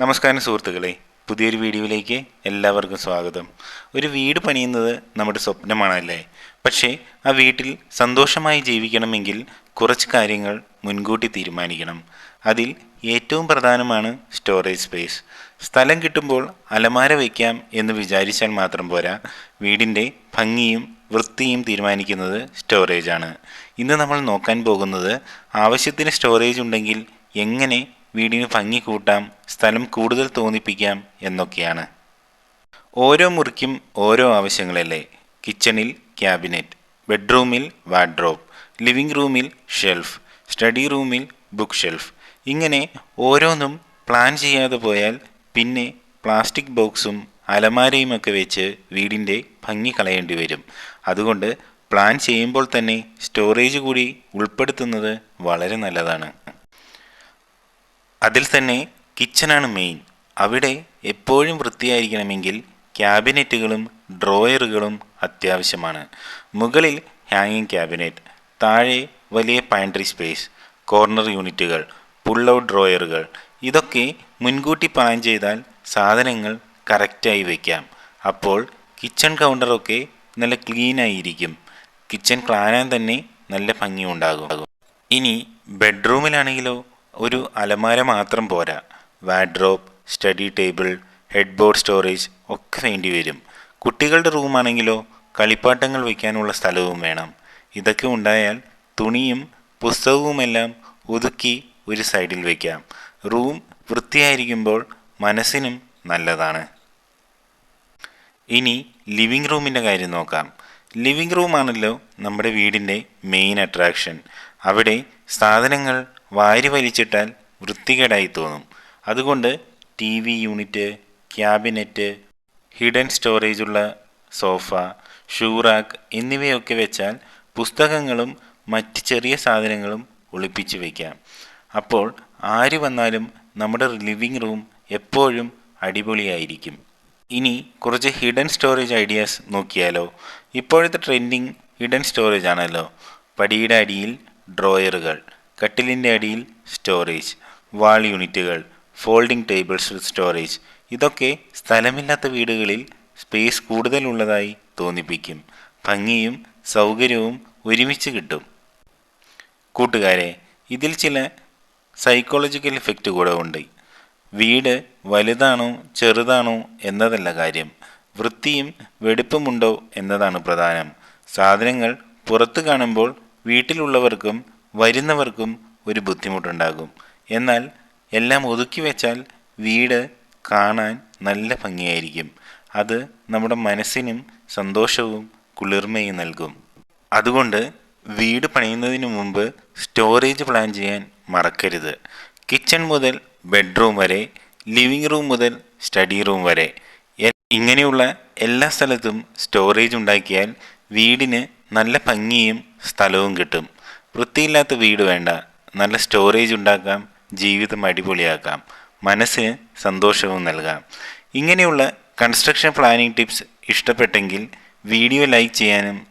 നമസ്കാരം സുഹൃത്തുക്കളെ. പുതിയൊരു വീഡിയോയിലേക്ക് എല്ലാവർക്കും സ്വാഗതം. ഒരു വീട് പണിയുന്നത് നമ്മുടെ സ്വപ്നമാണല്ലേ? പക്ഷേ ആ വീട്ടിൽ സന്തോഷമായി ജീവിക്കണമെങ്കിൽ കുറച്ച് കാര്യങ്ങൾ മുൻകൂട്ടി തീരുമാനിക്കണം. അതിൽ ഏറ്റവും പ്രധാനമാണ് സ്റ്റോറേജ് സ്പേസ് സ്ഥലം കിട്ടുമ്പോൾ അലമാര വയ്ക്കാം എന്ന് വിചാരിച്ചാൽ മാത്രം പോരാ. വീടിന്റെ ഭംഗിയും വൃത്തിയും തീരുമാനിക്കുന്നത് സ്റ്റോറേജാണ് ഇന്ന് നമ്മൾ നോക്കാൻ പോകുന്നത് ആവശ്യത്തിന് സ്റ്റോറേജ് ഉണ്ടെങ്കിൽ എങ്ങനെ വീടിന് ഭംഗി കൂട്ടാം സ്ഥലം കൂടുതൽ തോന്നിപ്പിക്കാം എന്നൊക്കെയാണ്. ഓരോ മുറിക്കും ഓരോ ആവശ്യങ്ങളല്ലേ? കിച്ചണിൽ ക്യാബിനറ്റ് ബെഡ്റൂമിൽ വാർഡ്രോബ് ലിവിംഗ് റൂമിൽ ഷെൽഫ് സ്റ്റഡി റൂമിൽ ബുക്ക് ഷെൽഫ്. ഇങ്ങനെ ഓരോന്നും പ്ലാൻ ചെയ്യാതെ പോയാൽ പിന്നെ പ്ലാസ്റ്റിക് ബോക്സും അലമാരയും ഒക്കെ വെച്ച് വീടിന്റെ ഭംഗി കളയേണ്ടി വരും. അതുകൊണ്ട് പ്ലാൻ ചെയ്യുമ്പോൾ തന്നെ സ്റ്റോറേജ് കൂടി ഉൾപ്പെടുത്തുന്നത് വളരെ നല്ലതാണ്. അതിൽ തന്നെ കിച്ചണാണ് മെയിൻ അവിടെ എപ്പോഴും വൃത്തിയായിരിക്കണമെങ്കിൽ ക്യാബിനറ്റുകളും ഡ്രോയറുകളും അത്യാവശ്യമാണ്. മുകളിൽ ഹാങ്ങിങ് ക്യാബിനറ്റ് താഴെ വലിയ പാൻട്രി സ്പേസ് കോർണർ യൂണിറ്റുകൾ പുൾ ഔട്ട് ഡ്രോയറുകൾ ഇതൊക്കെ മുൻകൂട്ടി പ്ലാൻ ചെയ്താൽ സാധനങ്ങൾ കറക്റ്റായി വയ്ക്കാം അപ്പോൾ കിച്ചൺ കൗണ്ടറൊക്കെ നല്ല ക്ലീനായിരിക്കും കിച്ചൺ കാണാൻ തന്നെ നല്ല ഭംഗിയുണ്ടാകും. ഇനി ബെഡ്റൂമിലാണെങ്കിലോ ഒരു അലമാര മാത്രം പോരാ. Wardrobe study table head board storage ഒക്കെ വേണ്ടി വരും. കുട്ടികളുടെ റൂമാണെങ്കിലോ കളിപ്പാട്ടങ്ങൾ വയ്ക്കാനുള്ള സ്ഥലവും വേണം. ഇതൊക്കെ ഉണ്ടായാൽ തുണിയും പുസ്തകവുമെല്ലാം ഒതുക്കി ഒരു സൈഡിൽ വയ്ക്കാം റൂം വൃത്തിയായിരിക്കുമ്പോൾ മനസ്സിനും നല്ലതാണ്. ഇനി ലിവിംഗ് റൂമിന്റെ കാര്യം നോക്കാം. ലിവിംഗ് റൂമാണല്ലോ നമ്മുടെ വീടിന്റെ മെയിൻ അട്രാക്ഷൻ. അവിടെ സാധനങ്ങൾ വാരി വലിച്ചിട്ടാൽ വൃത്തികേടായി തോന്നും. അതുകൊണ്ട് T V unit cabinet hidden storage ഉള്ള സോഫ ഷൂറാക്ക് എന്നിവയൊക്കെ വെച്ചാൽ പുസ്തകങ്ങളും മറ്റ് ചെറിയ സാധനങ്ങളും ഒളിപ്പിച്ച് വയ്ക്കാം അപ്പോൾ ആര് വന്നാലും നമ്മുടെ ലിവിംഗ് റൂം എപ്പോഴും അടിപൊളിയായിരിക്കും. ഇനി കുറച്ച് ഹിഡൻ സ്റ്റോറേജ് ഐഡിയാസ് നോക്കിയാലോ. ഇപ്പോഴത്തെ ട്രെൻഡിങ് ഹിഡൻ സ്റ്റോറേജ് ആണല്ലോ. പടിയുടെ അടിയിൽ ഡ്രോയറുകൾ. കട്ടിലിന്റെ അടിയിൽ സ്റ്റോറേജ് വാൾ യൂണിറ്റുകൾ ഫോൾഡിംഗ് ടേബിൾസ് സ്റ്റോറേജ് ഇതൊക്കെ സ്ഥലമില്ലാത്ത വീടുകളിൽ സ്പേസ് കൂടുതലുള്ളതായി തോന്നിപ്പിക്കും. ഭംഗിയും സൗകര്യവും ഒരുമിച്ച് കിട്ടും. കൂട്ടുകാരെ ഇതിൽ ചില സൈക്കോളജിക്കൽ ഇഫക്റ്റ് കൂടെ ഉണ്ട്. വീട് വലുതാണോ ചെറുതാണോ എന്നതല്ല കാര്യം. വൃത്തിയും വെടുപ്പുമുണ്ടോ എന്നതാണ് പ്രധാനം. സാധനങ്ങൾ പുറത്ത് കാണുമ്പോൾ വീട്ടിലുള്ളവർക്കും വരുന്നവർക്കും ഒരു ബുദ്ധിമുട്ടുണ്ടാകും. എന്നാൽ എല്ലാം ഒതുക്കി വെച്ചാൽ വീട് കാണാൻ നല്ല ഭംഗിയായിരിക്കും. അത് നമ്മുടെ മനസ്സിനും സന്തോഷവും കുളിർമയും നൽകും. അതുകൊണ്ട് വീട് പണിയുന്നതിന് മുമ്പ് സ്റ്റോറേജ് പ്ലാൻ ചെയ്യാൻ മറക്കരുത്. കിച്ചൺ മുതൽ ബെഡ്റൂം വരെ ലിവിംഗ് റൂം മുതൽ സ്റ്റഡി റൂം വരെ. ഇങ്ങനെയുള്ള എല്ലാ സ്ഥലത്തും സ്റ്റോറേജ് ഉണ്ടാക്കിയാൽ വീടിന് നല്ല ഭംഗിയും സ്ഥലവും കിട്ടും. വൃത്തിയില്ലാത്ത വീട് വേണ്ട. നല്ല സ്റ്റോറേജ് ഉണ്ടാക്കാം ജീവിതം അടിപൊളിയാക്കാം മനസ്സിന് സന്തോഷവും നൽകാം. ഇങ്ങനെയുള്ള കൺസ്ട്രക്ഷൻ പ്ലാനിംഗ് ടിപ്സ് ഇഷ്ടപ്പെട്ടെങ്കിൽ വീഡിയോ ലൈക്ക് ചെയ്യാനും